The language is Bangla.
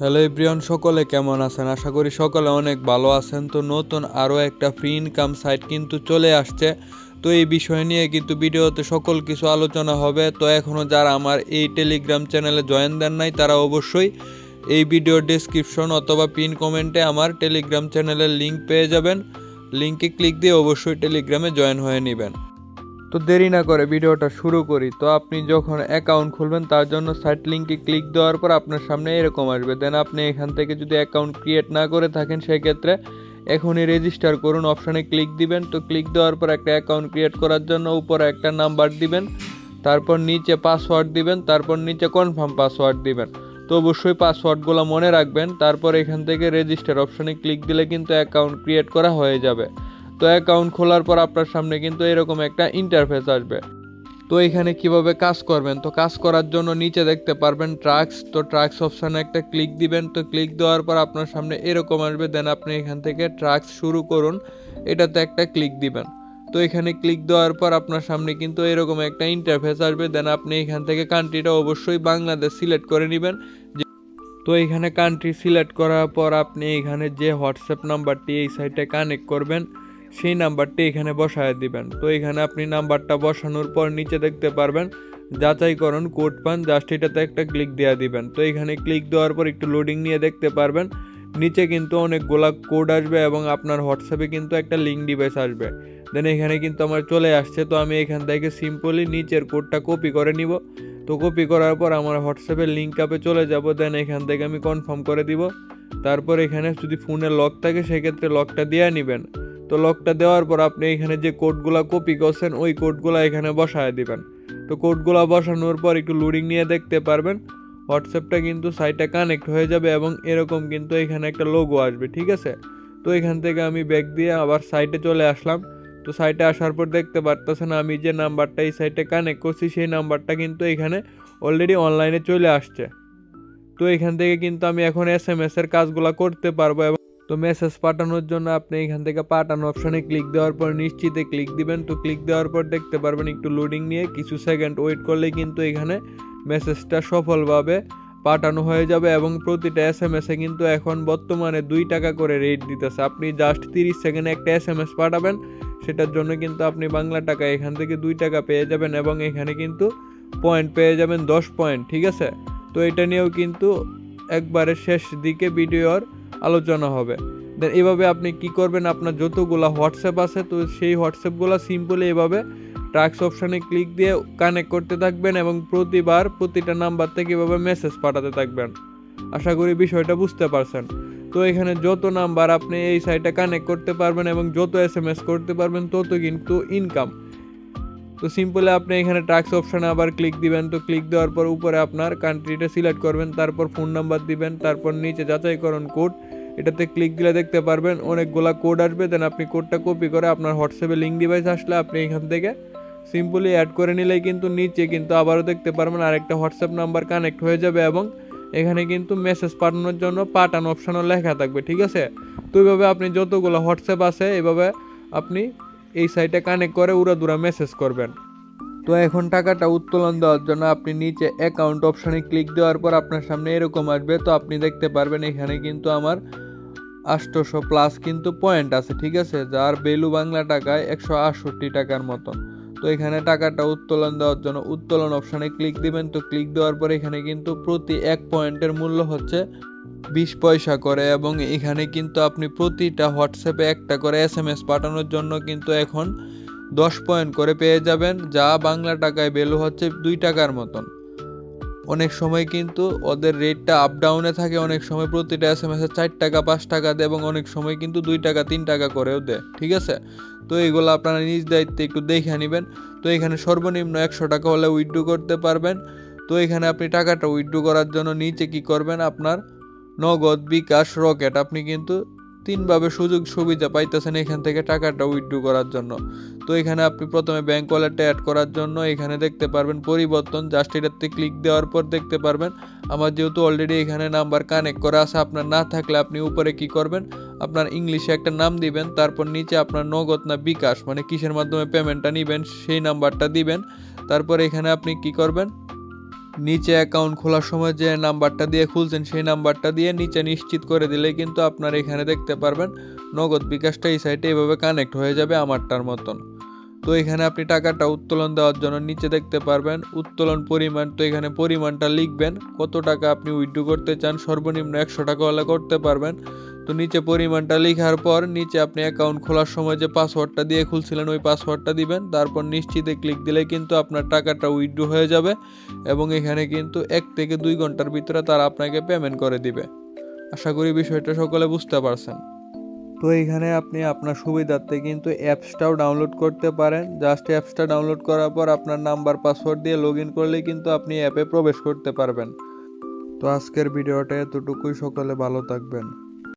হ্যালো এভরিওয়ান সকলে কেমন আছেন? আশা করি সকলে অনেক ভালো আছেন। তো নতুন আরও একটা ফ্রি ইনকাম সাইট কিন্তু চলে আসছে। তো এই বিষয় নিয়ে কিন্তু ভিডিওতে সকল কিছু আলোচনা হবে। তো এখনও যারা আমার এই টেলিগ্রাম চ্যানেলে জয়েন দেন নাই, তারা অবশ্যই এই ভিডিও ডেসক্রিপশন অথবা পিন কমেন্টে আমার টেলিগ্রাম চ্যানেলের লিঙ্ক পেয়ে যাবেন। লিঙ্কে ক্লিক দিয়ে অবশ্যই টেলিগ্রামে জয়েন হয়ে নেবেন। তো দেরি না করে ভিডিওটা শুরু করি। তো আপনি যখন অ্যাকাউন্ট খুলবেন, তার জন্য সাইট লিঙ্কে ক্লিক দেওয়ার পর আপনার সামনে এরকম আসবে। দেন আপনি এখান থেকে যদি অ্যাকাউন্ট ক্রিয়েট না করে থাকেন, সেক্ষেত্রে এখনই রেজিস্টার করুন। অপশানে ক্লিক দিবেন। তো ক্লিক দেওয়ার পর একটা অ্যাকাউন্ট ক্রিয়েট করার জন্য উপরে একটা নাম্বার দিবেন। তারপর নিচে পাসওয়ার্ড দিবেন। তারপর নিচে কনফার্ম পাসওয়ার্ড দিবেন। তো অবশ্যই পাসওয়ার্ডগুলো মনে রাখবেন। তারপর এখান থেকে রেজিস্টার অপশানে ক্লিক দিলে কিন্তু অ্যাকাউন্ট ক্রিয়েট করা হয়ে যাবে। তো অ্যাকাউন্ট খোলার পর আপনার সামনে কিন্তু এরকম একটা ইন্টারফেস আসবে। তো এখানে কীভাবে কাজ করবেন? তো কাজ করার জন্য নিচে দেখতে পারবেন ট্রাক্স তো ট্রাক্স অপশানে একটা ক্লিক দিবেন। তো ক্লিক দেওয়ার পর আপনার সামনে এরকম আসবে দেন আপনি এখান থেকে ট্রাক্স শুরু করুন। এটাতে একটা ক্লিক দিবেন। তো এখানে ক্লিক দেওয়ার পর আপনার সামনে কিন্তু এরকম একটা ইন্টারফেস আসবে। দেন আপনি এখান থেকে কান্ট্রিটা অবশ্যই বাংলাদেশ সিলেক্ট করে নেবেন। তো এখানে কান্ট্রি সিলেক্ট করার পর আপনি এখানে যে হোয়াটসঅ্যাপ নাম্বারটি এই সাইটে কানেক্ট করবেন। সেই নাম্বারটি এখানে বসায় দিবেন। তো এখানে আপনি নাম্বারটা বসানোর পর নিচে দেখতে পারবেন, যাচাইকরণ কোড পান, জাস্ট এটাতে একটা ক্লিক দেওয়া দিবেন। তো এখানে ক্লিক দেওয়ার পর একটু লোডিং নিয়ে দেখতে পারবেন, নিচে কিন্তু অনেকগুলা কোড আসবে এবং আপনার হোয়াটসঅ্যাপে কিন্তু একটা লিঙ্ক ডিভাইস আসবে। দেন এখানে কিন্তু আমার চলে আসছে, তো আমি এখান থেকে সিম্পলি নিচের কোডটা কপি করে নিব। তো কপি করার পর আমার হোয়াটসঅ্যাপের লিঙ্ক আপে চলে যাব, দেন এখান থেকে আমি কনফার্ম করে দিব। তারপর এখানে যদি ফোনে লক থাকে, সেক্ষেত্রে লকটা দিয়ে নেবেন। তো লকটা দেওয়ার পর আপনি এখানে যে কোডগুলো কপি করছেন, ওই কোডগুলো এখানে বসায় দিবেন। তো কোডগুলো বসানোর পর একটু লোডিং নিয়ে দেখতে পারবেন। হোয়াটসঅ্যাপটা কিন্তু সাইটে কানেক্ট হয়ে যাবে এবং এরকম কিন্তু এখানে একটা লোগো আসবে, ঠিক আছে? তো এখান থেকে আমি ব্যাগ দিয়ে আবার সাইটে চলে আসলাম। তো সাইটে আসার পর দেখতে পারতেছেন আমি যে নাম্বারটা এই সাইটে কানেক্ট করছি, সেই নাম্বারটা কিন্তু এখানে অলরেডি অনলাইনে চলে আসছে। তো এখান থেকে কিন্তু আমি এখন এস এম এস এর কাজগুলো করতে পারব এবং তো মেসেজ পাঠানোর জন্য আপনি এখান থেকে পাঠানো অপশানে ক্লিক দেওয়ার পর নিশ্চিতে ক্লিক দিবেন। তো ক্লিক দেওয়ার পর দেখতে পারবেন একটু লোডিং নিয়ে কিছু সেকেন্ড ওয়েট করলে কিন্তু এখানে মেসেজটা সফলভাবে পাঠানো হয়ে যাবে এবং প্রতিটা এস এম এসে কিন্তু এখন বর্তমানে দুই টাকা করে রেট দিতেছে। আপনি জাস্ট তিরিশ সেকেন্ডে একটা এস এম এস পাঠাবেন, সেটার জন্য কিন্তু আপনি বাংলা টাকা এখান থেকে দুই টাকা পেয়ে যাবেন এবং এখানে কিন্তু পয়েন্ট পেয়ে যাবেন দশ পয়েন্ট ঠিক আছে? তো এটা নিয়েও কিন্তু একবারে শেষ দিকে ভিডিওর আলোচনা হবে। দেন এভাবে আপনি কি করবেন? আপনার যতগুলো হোয়াটসঅ্যাপ আছে, তো সেই হোয়াটসঅ্যাপগুলো সিম্পলি এভাবে ট্রাক্স অপশানে ক্লিক দিয়ে কানেক্ট করতে থাকবেন এবং প্রতিবার প্রতিটা নাম্বার থেকে এভাবে মেসেজ পাঠাতে থাকবেন। আশা করি বিষয়টা বুঝতে পারছেন। তো এখানে যত নাম্বার আপনি এই সাইটে কানেক্ট করতে পারবেন এবং যত এস এম এস করতে পারবেন, তত কিন্তু ইনকাম তো সিম্পলে আপনি এখানে ট্যাক্স অপশানে আবার ক্লিক দিবেন। তো ক্লিক দেওয়ার পর উপরে আপনার কান্ট্রিটা সিলেক্ট করবেন, তারপর ফোন নাম্বার দিবেন, তারপর নিচে যাচাইকরণ কোড এটাতে ক্লিক দিলে দেখতে পারবেন অনেকগুলা কোড আসবে। দেন আপনি কোডটা কপি করে আপনার হোয়াটসঅ্যাপে লিঙ্ক ডিভাইস আসলে আপনি এখান থেকে সিম্পলি অ্যাড করে নিলেই কিন্তু নিচে কিন্তু আবারও দেখতে পারবেন আরেকটা হোয়াটসঅ্যাপ নাম্বার কানেক্ট হয়ে যাবে এবং এখানে কিন্তু মেসেজ পাঠানোর জন্য পাঠানো অপশানও লেখা থাকবে, ঠিক আছে? তো এইভাবে আপনি যতগুলো হোয়াটসঅ্যাপ আছে, এভাবে আপনি এই সাইটে কানেক্ট করে উড়াদুরা মেসেজ করবেন। তো এখন টাকাটা উত্তোলন দেওয়ার জন্য আপনি নিচে অ্যাকাউন্ট অপশানে ক্লিক দেওয়ার পর আপনার সামনে এরকম আসবে। তো আপনি দেখতে পারবেন এখানে কিন্তু আমার আষ্টশো প্লাস কিন্তু পয়েন্ট আছে, ঠিক আছে? যার ভ্যালু বাংলা টাকায় একশো আটষট্টি টাকার মতন তো এখানে টাকাটা উত্তোলন দেওয়ার জন্য উত্তোলন অপশানে ক্লিক দিবেন। তো ক্লিক দেওয়ার পর এখানে কিন্তু প্রতি এক পয়েন্টের মূল্য হচ্ছে বিশ পয়সা করে এবং এখানে কিন্তু আপনি প্রতিটা হোয়াটসঅ্যাপে একটা করে এস এম এস পাঠানোর জন্য কিন্তু এখন দশ পয়েন্ট করে পেয়ে যাবেন, যা বাংলা টাকায় ভ্যালু হচ্ছে দুই টাকার মতন। অনেক সময় কিন্তু ওদের রেটটা আপ ডাউনে থাকে, অনেক সময় প্রতিটা এস এম এস চার টাকা, পাঁচ টাকা দেয় এবং অনেক সময় কিন্তু দুই টাকা, তিন টাকা করেও দেয়, ঠিক আছে? তো এইগুলো আপনারা নিজ দায়িত্বে একটু দেখে নেবেন। তো এখানে সর্বনিম্ন একশো টাকা হলে উইথড্রু করতে পারবেন। তো এখানে আপনি টাকাটা উইথড্রু করার জন্য নিচে কি করবেন? আপনার নগদ বিকাশ রকেট, আপনি কিন্তু তিনভাবে সুযোগ সুবিধা পাইতেছেন এখান থেকে টাকাটা উইথড্রু করার জন্য। তো এখানে আপনি প্রথমে ব্যাঙ্ক ওয়ালেটে অ্যাড করার জন্য এখানে দেখতে পারবেন পরিবর্তন জাস্ট এটাতে ক্লিক দেওয়ার পর দেখতে পারবেন আমার যেহেতু অলরেডি এখানে নাম্বার কানেক্ট করা আছে, আপনার না থাকলে আপনি উপরে কি করবেন? আপনার ইংলিশে একটা নাম দিবেন, তারপর নিচে আপনার নগদ না বিকাশ মানে কিসের মাধ্যমে পেমেন্টটা নেবেন, সেই নাম্বারটা দিবেন। তারপর এখানে আপনি কি করবেন? নিচে অ্যাকাউন্ট খোলার সময় যে নাম্বারটা দিয়ে খুলছেন, সেই নাম্বারটা দিয়ে নিচে নিশ্চিত করে দিলে কিন্তু আপনার এখানে দেখতে পারবেন, নগদ বিকাশটা এই সাইটে এভাবে কানেক্ট হয়ে যাবে আমারটার মতন। তো এখানে আপনি টাকাটা উত্তোলন দেওয়ার জন্য নিচে দেখতে পারবেন, উত্তোলন পরিমাণ, তো এখানে পরিমাণটা লিখবেন, কত টাকা আপনি উইথড্র করতে চান, সর্বনিম্ন একশো টাকা হলে করতে পারবেন। তো নিচে পরিমাণটা লেখার পর নিচে আপনি অ্যাকাউন্ট খোলার সময় যে পাসওয়ার্ডটা দিয়ে খুলছিলেন, ওই পাসওয়ার্ডটা দিবেন। তারপর নিশ্চিতে ক্লিক দিলে কিন্তু আপনার টাকাটা উইথড্র হয়ে যাবে এবং এখানে কিন্তু এক থেকে দুই ঘণ্টার ভিতরে তারা আপনাকে পেমেন্ট করে দিবে। আশা করি বিষয়টা সকলে বুঝতে পারছেন। তো এখানে আপনি আপনার সুবিধার্থে কিন্তু অ্যাপসটাও ডাউনলোড করতে পারেন। জাস্ট অ্যাপসটা ডাউনলোড করার পর আপনার নাম্বার পাসওয়ার্ড দিয়ে লগ ইন করলেই কিন্তু আপনি অ্যাপে প্রবেশ করতে পারবেন। তো আজকের ভিডিওটা এতটুকুই। সকলে ভালো থাকবেন।